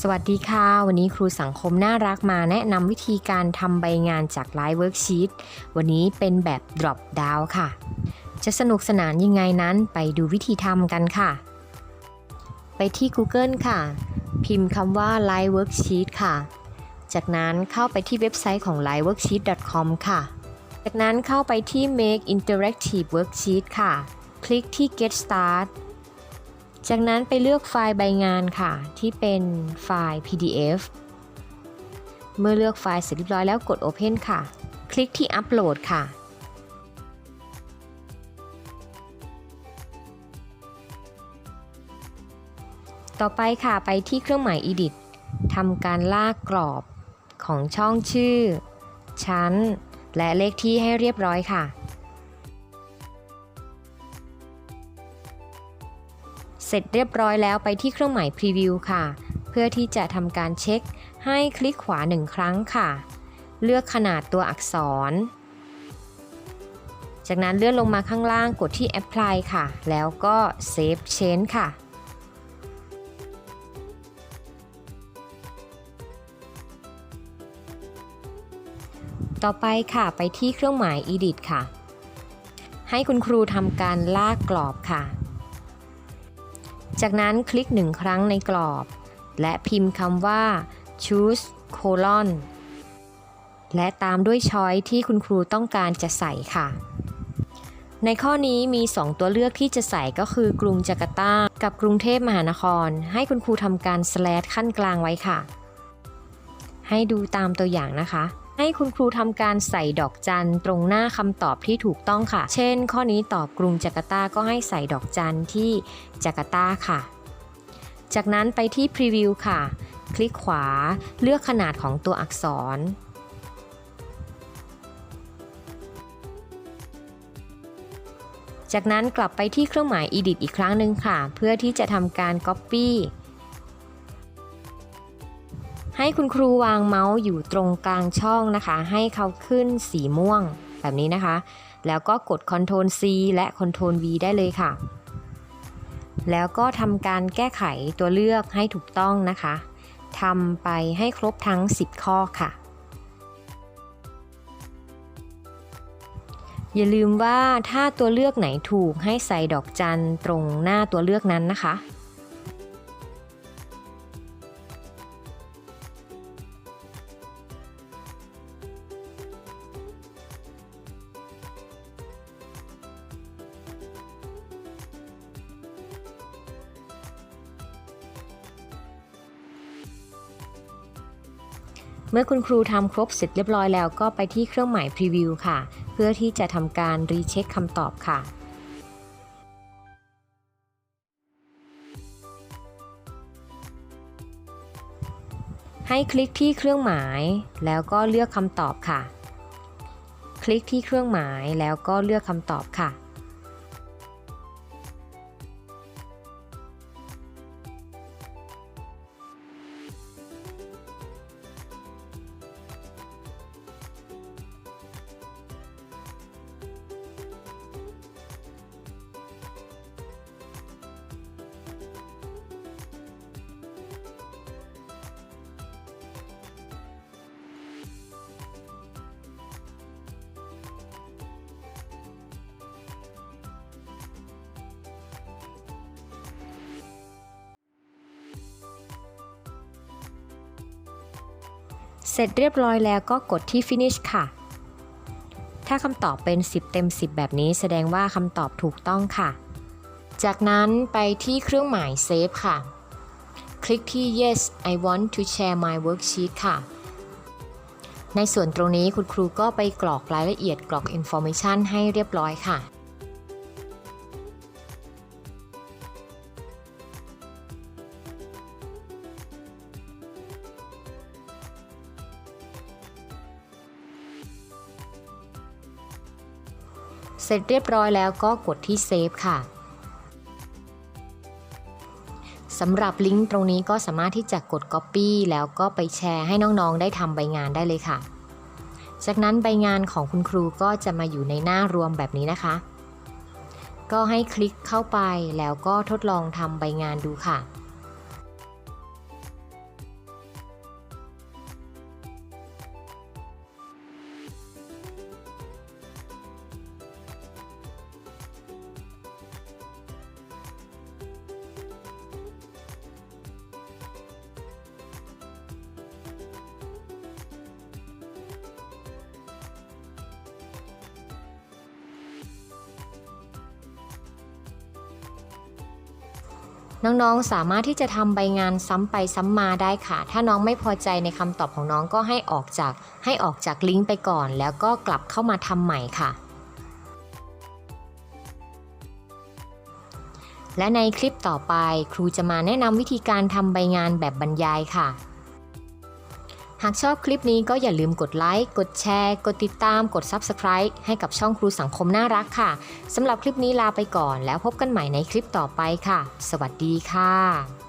สวัสดีค่ะ วันนี้ครูสังคมน่ารักมาแนะนำวิธีการทำใบงานจากไลฟ์เวิร์กชีตวันนี้เป็นแบบ drop down ค่ะ จะสนุกสนานยังไงนั้นไปดูวิธีทำกันค่ะ ไปที่ Google ค่ะ พิมพ์คำว่า Live Worksheet ค่ะ จากนั้นเข้าไปที่เว็บไซต์ของ liveworksheet.com ค่ะ จากนั้นเข้าไปที่ Make Interactive Worksheet ค่ะ คลิกที่ Get Start จากนั้นไปเลือกไฟล์ใบงานค่ะ ที่เป็นไฟล์ PDF เมื่อเลือกไฟล์เสร็จเรียบร้อยแล้วกด Open ค่ะ คลิกที่ Upload ค่ะ ต่อไปค่ะไปที่เครื่องหมาย Edit ทำการลากกรอบของช่องชื่อ ชั้น และเลขที่ให้เรียบร้อยค่ะ เสร็จเรียบร้อยแล้วไปที่เครื่องหมาย Preview ค่ะ เพื่อที่จะทำการเช็คให้คลิกขวาหนึ่งครั้งค่ะ เลือกขนาดตัวอักษร จากนั้นเลื่อนลงมาข้างล่างกดที่ Apply ค่ะ แล้วก็ Save Change ค่ะต่อไปค่ะไปที่เครื่องหมาย Edit ค่ะ ให้คุณครูทำการลากกรอบค่ะ จากนั้นคลิกหนึ่งครั้งในกรอบ และพิมพ์คำว่า choose colon และตามด้วยช้อยที่คุณครูต้องการจะใส่ค่ะ ในข้อนี้มี 2 ตัวเลือกที่จะใส่ก็คือกรุงจาการ์ตา กับกรุงเทพมหานคร ให้คุณครูทำการ slash ขั้นกลางไว้ค่ะ ให้ดูตามตัวอย่างนะคะ ให้คุณครูทำการใส่ดอกจันตรงหน้าคำตอบที่ถูกต้องค่ะ เช่น ข้อนี้ตอบกรุงจาการ์ตาก็ให้ใส่ดอกจันที่จาการ์ตาค่ะ จากนั้นไปที่ Preview ค่ะ คลิกขวาเลือกขนาดของตัวอักษรจากนั้นกลับไปที่เครื่องหมาย Edit อีกครั้งหนึ่งค่ะ เพื่อที่จะทำการ Copy ให้คุณครูวางเมาส์อยู่ตรงกลางช่องนะคะ ให้เขาขึ้นสีม่วงแบบนี้นะคะ แล้วก็กด Ctrl C และ Ctrl V ได้เลยค่ะ แล้วก็ทำการแก้ไขตัวเลือกให้ถูกต้องนะคะทำไปให้ครบทั้ง 10 ข้อค่ะ อย่าลืมว่าถ้าตัวเลือกไหนถูกให้ใส่ดอกจันตรงหน้าตัวเลือกนั้นนะคะ เมื่อคุณครูทำครบเสร็จเรียบร้อยแล้วก็ไปที่เครื่องหมาย Preview ค่ะ เพื่อที่จะทำการรีเช็คคำตอบค่ะให้คลิกที่เครื่องหมายแล้วก็เลือกคำตอบค่ะ คลิกที่เครื่องหมายแล้วก็เลือกคำตอบค่ะ เสร็จเรียบร้อยแล้วก็กดที่ finish ค่ะ ถ้าคำตอบเป็น 10 เต็ม 10 แบบนี้แสดงว่าคำตอบถูกต้องค่ะ จากนั้นไปที่เครื่องหมาย save ค่ะ คลิกที่ yes I want to share my worksheet ค่ะ ในส่วนตรงนี้คุณครูก็ไปกรอกรายละเอียดกรอก information ให้เรียบร้อยค่ะ เสร็จเรียบร้อยแล้วก็กดที่ Save ค่ะสำหรับลิงก์ตรงนี้ก็สามารถที่จะกด Copy แล้วก็ไปแชร์ให้น้องๆ ได้ทำใบงานได้เลยค่ะ จากนั้นใบงานของคุณครูก็จะมาอยู่ในหน้ารวมแบบนี้นะคะ ก็ให้คลิกเข้าไปแล้วก็ทดลองทำใบงานดูค่ะ น้องๆ สามารถที่จะทำใบงานซ้ำไปซ้ำมาได้ค่ะ ถ้าน้องไม่พอใจในคำตอบของน้องก็ให้ออกจากให้ออกจากลิงก์ไปก่อน แล้วก็กลับเข้ามาทำใหม่ค่ะ และในคลิปต่อไปครูจะมาแนะนำวิธีการทำใบงานแบบบรรยายค่ะากชอบคลิปนี้ก็อย่าลืมกดไลค์ กดแชร์ กดติดตาม กด Subscribe ให้กับช่องครูสังคมน่ารักค่ะ สำหรับคลิปนี้ลาไปก่อนแล้วพบกันใหม่ในคลิปต่อไปค่ะ สวัสดีค่ะ